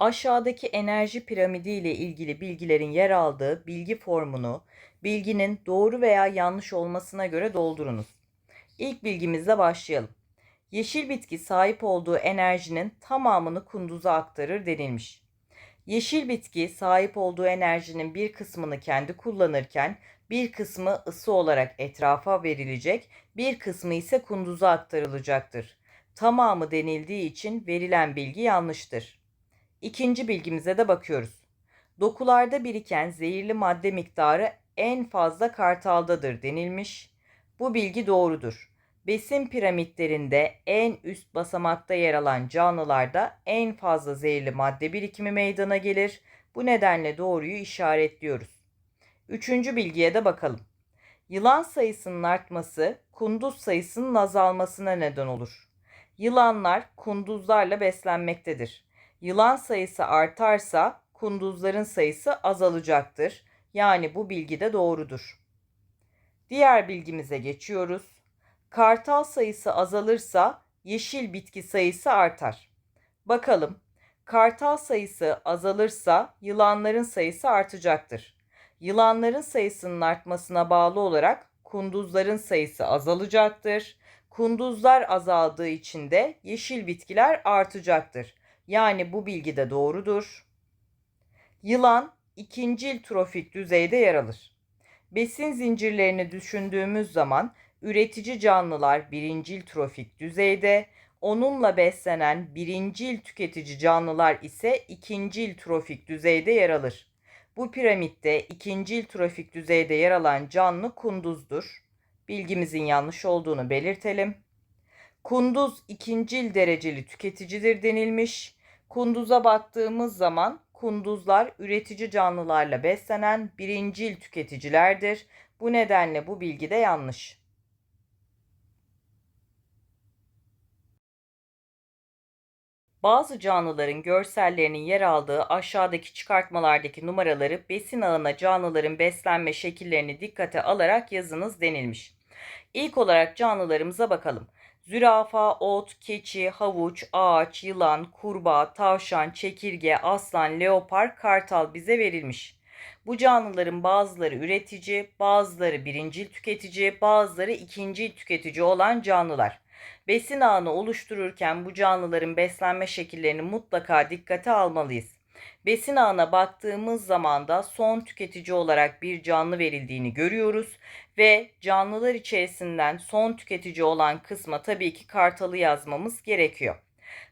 Aşağıdaki enerji piramidi ile ilgili bilgilerin yer aldığı bilgi formunu bilginin doğru veya yanlış olmasına göre doldurunuz. İlk bilgimizle başlayalım. Yeşil bitki sahip olduğu enerjinin tamamını kunduza aktarır denilmiş. Yeşil bitki sahip olduğu enerjinin bir kısmını kendi kullanırken bir kısmı ısı olarak etrafa verilecek, bir kısmı ise kunduza aktarılacaktır. Tamamı denildiği için verilen bilgi yanlıştır. İkinci bilgimize de bakıyoruz. Dokularda biriken zehirli madde miktarı en fazla kartaldadır denilmiş. Bu bilgi doğrudur. Besin piramitlerinde en üst basamakta yer alan canlılarda en fazla zehirli madde birikimi meydana gelir. Bu nedenle doğruyu işaretliyoruz. Üçüncü bilgiye de bakalım. Yılan sayısının artması kunduz sayısının azalmasına neden olur. Yılanlar kunduzlarla beslenmektedir. Yılan sayısı artarsa kunduzların sayısı azalacaktır. Yani bu bilgi de doğrudur. Diğer bilgimize geçiyoruz. Kartal sayısı azalırsa yeşil bitki sayısı artar. Bakalım. Kartal sayısı azalırsa yılanların sayısı artacaktır. Yılanların sayısının artmasına bağlı olarak kunduzların sayısı azalacaktır. Kunduzlar azaldığı için de yeşil bitkiler artacaktır. Yani bu bilgi de doğrudur. Yılan ikincil trofik düzeyde yer alır. Besin zincirlerini düşündüğümüz zaman üretici canlılar birincil trofik düzeyde, onunla beslenen birincil tüketici canlılar ise ikincil trofik düzeyde yer alır. Bu piramitte ikincil trofik düzeyde yer alan canlı kunduzdur. Bilgimizin yanlış olduğunu belirtelim. Kunduz ikincil dereceli tüketicidir denilmiş. Kunduza baktığımız zaman kunduzlar üretici canlılarla beslenen birincil tüketicilerdir. Bu nedenle bu bilgi de yanlış. Bazı canlıların görsellerinin yer aldığı aşağıdaki çıkartmalardaki numaraları besin ağına canlıların beslenme şekillerini dikkate alarak yazınız denilmiş. İlk olarak canlılarımıza bakalım. Zürafa, ot, keçi, havuç, ağaç, yılan, kurbağa, tavşan, çekirge, aslan, leopar, kartal bize verilmiş. Bu canlıların bazıları üretici, bazıları birincil tüketici, bazıları ikincil tüketici olan canlılar. Besin ağını oluştururken bu canlıların beslenme şekillerini mutlaka dikkate almalıyız. Besin ağına baktığımız zaman da son tüketici olarak bir canlı verildiğini görüyoruz ve canlılar içerisinden son tüketici olan kısma tabii ki kartalı yazmamız gerekiyor.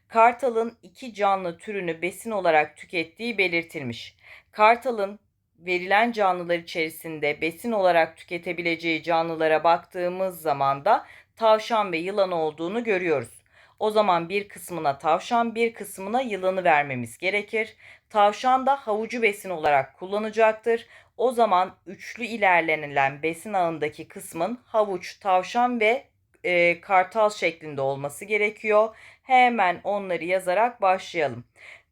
Kartalın iki canlı türünü besin olarak tükettiği belirtilmiş. Kartalın verilen canlılar içerisinde besin olarak tüketebileceği canlılara baktığımız zaman da tavşan ve yılan olduğunu görüyoruz. O zaman bir kısmına tavşan, bir kısmına yılanı vermemiz gerekir. Tavşan da havucu besin olarak kullanacaktır. O zaman üçlü ilerlenilen besin ağındaki kısmın havuç, tavşan ve e, kartal şeklinde olması gerekiyor. Hemen onları yazarak başlayalım.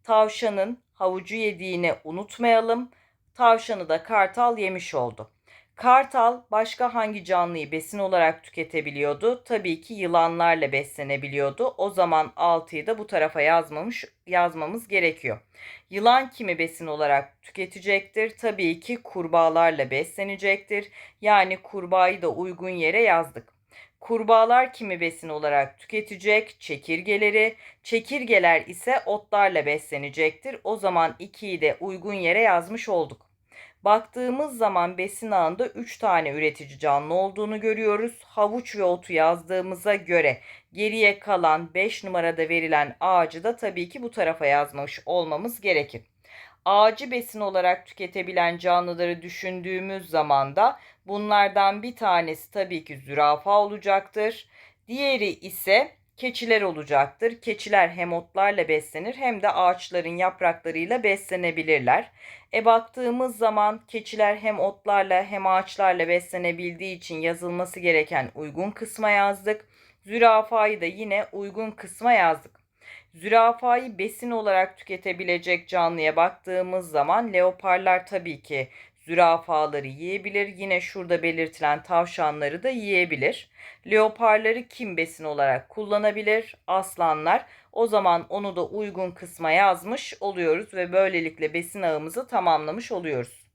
Tavşanın havucu yediğini unutmayalım. Tavşanı da kartal yemiş oldu. Kartal başka hangi canlıyı besin olarak tüketebiliyordu? Tabii ki yılanlarla beslenebiliyordu. O zaman 6'yı da bu tarafa yazmamış yazmamız gerekiyor. Yılan kimi besin olarak tüketecektir? Tabii ki kurbağalarla beslenecektir. Yani kurbağayı da uygun yere yazdık. Kurbağalar kimi besin olarak tüketecek? Çekirgeleri. Çekirgeler ise otlarla beslenecektir. O zaman 2'yi de uygun yere yazmış olduk. Baktığımız zaman besin ağında 3 tane üretici canlı olduğunu görüyoruz. Havuç ve otu yazdığımıza göre geriye kalan 5 numarada verilen ağacı da tabii ki bu tarafa yazmış olmamız gerekir. Ağacı besin olarak tüketebilen canlıları düşündüğümüz zaman da bunlardan bir tanesi tabii ki zürafa olacaktır. Diğeri ise keçiler olacaktır. Keçiler hem otlarla beslenir hem de ağaçların yapraklarıyla beslenebilirler. E baktığımız zaman keçiler hem otlarla hem ağaçlarla beslenebildiği için yazılması gereken uygun kısma yazdık. Zürafayı da yine uygun kısma yazdık. Zürafayı besin olarak tüketebilecek canlıya baktığımız zaman leoparlar tabii ki Zürafaları yiyebilir. Yine şurada belirtilen tavşanları da yiyebilir. Leoparları kim besin olarak kullanabilir? Aslanlar. O zaman onu da uygun kısma yazmış oluyoruz ve böylelikle besin ağımızı tamamlamış oluyoruz.